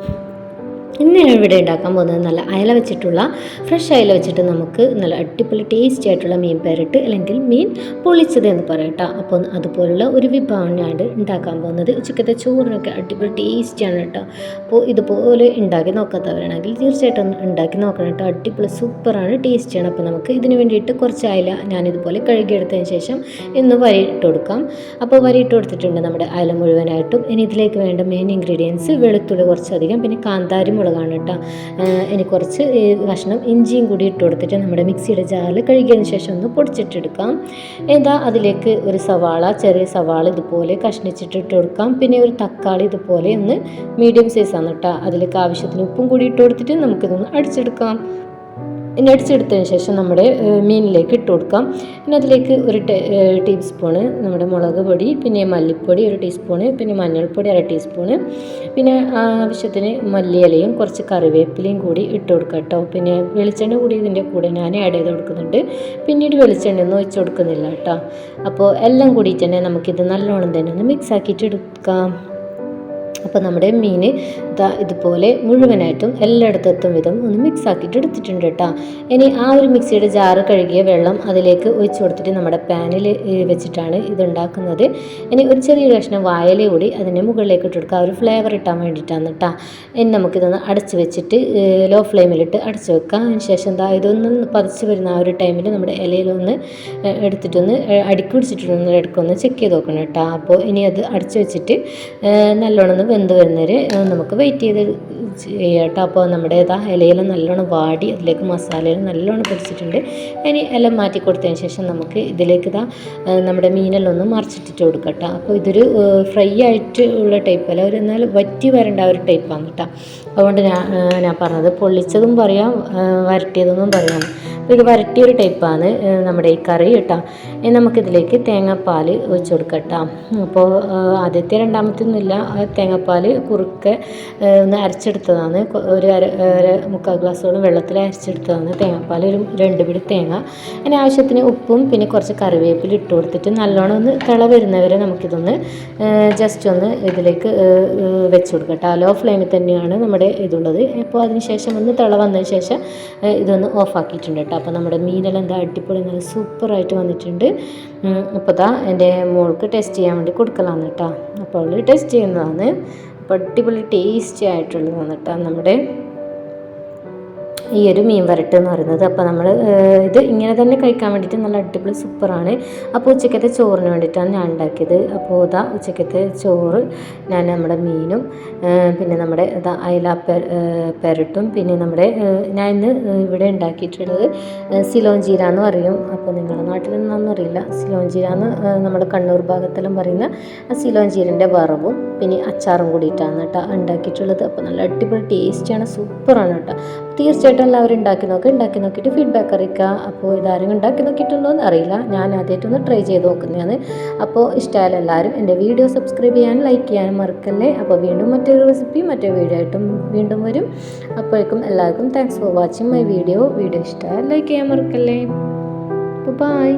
Thank you. ഇന്ന് ഞാൻ ഇവിടെ ഉണ്ടാക്കാൻ പോകുന്നത് നല്ല അയല വെച്ചിട്ടുള്ള ഫ്രഷ് അയല വെച്ചിട്ട് നമുക്ക് നല്ല അടിപൊളി ടേസ്റ്റി ആയിട്ടുള്ള മീൻ പേരട്ട് അല്ലെങ്കിൽ മീൻ പൊളിച്ചത് എന്ന് പറയട്ടോ അപ്പോൾ അതുപോലുള്ള ഒരു വിഭവം ഞാൻ ഉണ്ടാക്കാൻ പോകുന്നത്. ഉച്ചക്കത്തെ ചോറിനൊക്കെ അടിപൊളി ടേസ്റ്റിയാണ് കേട്ടോ. അപ്പോൾ ഇതുപോലെ ഉണ്ടാക്കി നോക്കാത്തവരാണെങ്കിൽ തീർച്ചയായിട്ടും ഉണ്ടാക്കി നോക്കണം കേട്ടോ. അടിപൊളി സൂപ്പറാണ് ടേസ്റ്റിയാണ് അപ്പോൾ നമുക്ക് ഇതിന് വേണ്ടിയിട്ട് കുറച്ച് അയല ഞാനിതുപോലെ കഴുകിയെടുത്തതിന് ശേഷം ഇന്ന് വരിയിട്ട് കൊടുക്കാം. അപ്പോൾ വരിയിട്ട് കൊടുത്തിട്ടുണ്ട് നമ്മുടെ അയല മുഴുവനായിട്ടും. ഇനി ഇതിലേക്ക് വേണ്ട മെയിൻ ഇൻഗ്രീഡിയൻസ് വെളുത്തുള്ളി കുറച്ചധികം പിന്നെ കാന്താരി മുളകാണ് കേട്ടോ. ഇനി കുറച്ച് കഷ്ണം ഇഞ്ചിയും കൂടി ഇട്ട് കൊടുത്തിട്ട് നമ്മുടെ മിക്സിയുടെ ജാറിൽ കഴുകിയതിന് ശേഷം ഒന്ന് പൊടിച്ചിട്ടെടുക്കാം. എന്താ അതിലേക്ക് ഒരു സവാള ചെറിയ സവാള ഇതുപോലെ കഷ്ണിച്ചിട്ട് ഇട്ട് കൊടുക്കാം. പിന്നെ ഒരു തക്കാളി ഇതുപോലെ ഒന്ന് മീഡിയം സൈസാണ് കേട്ടോ. അതിലേക്ക് ആവശ്യത്തിന് ഉപ്പും കൂടി ഇട്ട് കൊടുത്തിട്ട് നമുക്കിതൊന്ന് അടിച്ചെടുക്കാം. ഇനി അടിച്ചെടുത്തതിന് ശേഷം നമ്മുടെ മീനിലേക്ക് ഇട്ട് കൊടുക്കാം. പിന്നെ അതിലേക്ക് ഒരു ടീസ്പൂണ് നമ്മുടെ മുളക് പൊടി പിന്നെ മല്ലിപ്പൊടി ഒരു ടീസ്പൂണ് പിന്നെ മഞ്ഞൾപ്പൊടി അര ടീസ്പൂണ് പിന്നെ ആവശ്യത്തിന് മല്ലിയിലയും കുറച്ച് കറിവേപ്പിലയും കൂടി ഇട്ട് കൊടുക്കുക കേട്ടോ. പിന്നെ വെളിച്ചെണ്ണ കൂടി ഇതിന്റെ കൂടെ ഞാൻ ആഡ് ചെയ്ത് കൊടുക്കുന്നുണ്ട്. പിന്നീട് വെളിച്ചെണ്ണ ഒന്നും ഒഴിച്ചു കൊടുക്കുന്നില്ല കേട്ടോ. അപ്പോൾ എല്ലാം കൂടി തന്നെ നമുക്കിത് നല്ലോണം തന്നെ ഒന്ന് മിക്സ് ആക്കിയിട്ട് എടുക്കാം. അപ്പോൾ നമ്മുടെ മീൻ ഇതാ ഇതുപോലെ മുഴുവനായിട്ടും എല്ലായിടത്തും എത്തും വിധം ഒന്ന് മിക്സ് ആക്കിയിട്ട് എടുത്തിട്ടുണ്ട് കേട്ടോ. ഇനി ആ ഒരു മിക്സിയുടെ ജാറ് കഴുകിയ വെള്ളം അതിലേക്ക് ഒഴിച്ചു കൊടുത്തിട്ട് നമ്മുടെ പാനിൽ വെച്ചിട്ടാണ് ഇതുണ്ടാക്കുന്നത്. ഇനി ഒരു ചെറിയ കഷ്ണം വായല കൂടി അതിന്റെ മുകളിലേക്ക് ഇട്ട് കൊടുക്കുക. ഒരു ഫ്ലേവർ ഇട്ടാൻ വേണ്ടിയിട്ടാണ് കേട്ടോ. ഇനി നമുക്കിതൊന്ന് അടച്ച് വെച്ചിട്ട് ലോ ഫ്ലെയിമിലിട്ട് അടച്ച് വെക്കാം അതിന് ശേഷം എന്താ ഇതൊന്ന് പതിച്ച് വരുന്ന ആ ഒരു ടൈമിൽ നമ്മുടെ ഇലയിലൊന്ന് എടുത്തിട്ടൊന്ന് അടുക്കി പിടിച്ചിട്ടൊന്ന് ഇടയ്ക്കൊന്ന് ചെക്ക് ചെയ്ത് നോക്കണം കേട്ടോ. അപ്പോൾ ഇനി അത് അടച്ച് വെച്ചിട്ട് നല്ലോണം വെന്ത് വരുന്നവരെ നമുക്ക് വെയിറ്റ് ചെയ്ത് ചെയ്യാം കേട്ടോ അപ്പോൾ നമ്മുടെ ഇതാ ഇലയെല്ലാം നല്ലോണം വാടി അതിലേക്ക് മസാലയിൽ നല്ലോണം പിടിച്ചിട്ടുണ്ട്. ഇനി ഇല മാറ്റി കൊടുത്തതിന് ശേഷം നമുക്ക് ഇതിലേക്ക് ഇതാ നമ്മുടെ മീനെല്ലാം ഒന്ന് മറിച്ചിട്ടിട്ട് കൊടുക്കാം അപ്പോൾ ഇതൊരു ഫ്രൈ ആയിട്ട് ഉള്ള ടൈപ്പ് അല്ല ഒരു എന്നാൽ വറ്റി വരേണ്ട ഒരു ടൈപ്പാണ് കേട്ടോ. അതുകൊണ്ട് ഞാൻ ഞാൻ പറഞ്ഞത് പൊള്ളിച്ചതും പറയാം വരട്ടിയതെന്നും പറയാം. ഇത് വരട്ടിയൊരു ടൈപ്പാണ് നമ്മുടെ ഈ കറി കേട്ടോ. ഇനി നമുക്കിതിലേക്ക് തേങ്ങാപ്പാൽ ഒഴിച്ച് കൊടുക്കട്ടോ. കേട്ടോ അപ്പോൾ ആദ്യത്തെ രണ്ടാമത്തെ ഒന്നുമില്ല ആ തേങ്ങാപ്പാൽ കുറുക്കെ ഒന്ന് അരച്ചെടുത്തതാണ്. ഒരു അര അര മുക്കാൽ ഗ്ലാസ്സോളം വെള്ളത്തിൽ അരച്ചെടുത്തതാണ് തേങ്ങാപ്പാൽ ഒരു രണ്ട് പിടി തേങ്ങ. അതിന് ആവശ്യത്തിന് ഉപ്പും പിന്നെ കുറച്ച് കറിവേപ്പില ഇട്ട് കൊടുത്തിട്ട് നല്ലോണം ഒന്ന് തിള വരുന്നവരെ നമുക്കിതൊന്ന് ജസ്റ്റ് ഒന്ന് ഇതിലേക്ക് വെച്ച് കൊടുക്കാം കേട്ടോ. ലോ ഫ്ലെയിമിൽ തന്നെയാണ് നമ്മുടെ ഇതുള്ളത്. അപ്പോൾ അതിന് ശേഷം ഒന്ന് തിള വന്നതിന് ശേഷം ഇതൊന്ന് ഓഫ് ആക്കിയിട്ടുണ്ട് കേട്ടോ. അപ്പോൾ നമ്മുടെ മീനെല്ലാം എന്താ അടിപൊളി നല്ല സൂപ്പറായിട്ട് വന്നിട്ടുണ്ട്. അപ്പോൾ ഇതാ എന്റെ മോൾക്ക് ടെസ്റ്റ് ചെയ്യാൻ വേണ്ടി കൊടുക്കലാണ് കേട്ടോ. അപ്പോൾ അവൾ ടെസ്റ്റ് ചെയ്യുന്നതാണ്. അടിപൊളി ടേസ്റ്റി ആയിട്ടുള്ളതാണ് കേട്ടോ നമ്മുടെ ഈ ഒരു മീൻ വരട്ട് എന്ന് പറയുന്നത് അപ്പോൾ നമ്മൾ ഇത് ഇങ്ങനെ തന്നെ കഴിക്കാൻ വേണ്ടിയിട്ട് നല്ല അടിപൊളി സൂപ്പറാണ്. അപ്പോൾ ഉച്ചക്കത്തെ ചോറിന് വേണ്ടിയിട്ടാണ് ഞാൻ ഉണ്ടാക്കിയത്. അപ്പോൾ ഇതാ ഉച്ചക്കത്തെ ചോറ് ഞാൻ നമ്മുടെ മീനും പിന്നെ നമ്മുടെ ഇതാ അയല പെരട്ടും പിന്നെ നമ്മുടെ ഞാൻ ഇന്ന് ഇവിടെ ഉണ്ടാക്കിയിട്ടുള്ളത് സിലോൺ ജീര എന്ന് പറയും. അപ്പോൾ നിങ്ങളുടെ നാട്ടിൽ നിന്നാണെന്ന് അറിയില്ല. ജീര എന്ന് നമ്മുടെ കണ്ണൂർ ഭാഗത്തെല്ലാം പറയുന്ന ആ സിലോഞ്ചീരന്റെ വറവും പിന്നെ അച്ചാറും കൂടിയിട്ടാണ് കേട്ടോ ഉണ്ടാക്കിയിട്ടുള്ളത്. അപ്പോൾ നല്ല അടിപൊളി ടേസ്റ്റിയാണ് സൂപ്പറാണ് കേട്ടോ. തീർച്ചയായിട്ടും എല്ലാവരും ഉണ്ടാക്കി നോക്കുക ഉണ്ടാക്കി നോക്കിയിട്ട് ഫീഡ്ബാക്ക് അറിയിക്കുക. അപ്പോൾ ഇതാരും ഉണ്ടാക്കി നോക്കിയിട്ടുണ്ടോ എന്ന് അറിയില്ല. ഞാൻ ആദ്യമായിട്ടൊന്ന് ട്രൈ ചെയ്ത് നോക്കുന്നതാണ്. അപ്പോൾ ഇഷ്ടമായാലും എല്ലാവരും എന്റെ വീഡിയോ സബ്സ്ക്രൈബ് ചെയ്യാനും ലൈക്ക് ചെയ്യാനും മറക്കല്ലേ? അപ്പോൾ വീണ്ടും മറ്റൊരു റെസിപ്പി മറ്റൊരു വീഡിയോ ആയിട്ടും വീണ്ടും വരും. അപ്പോഴേക്കും എല്ലാവർക്കും thanks for watching my video video ഇഷ്ടമായാൽ ലൈക്ക് ചെയ്യാൻ മറക്കല്ലേ? ബൈ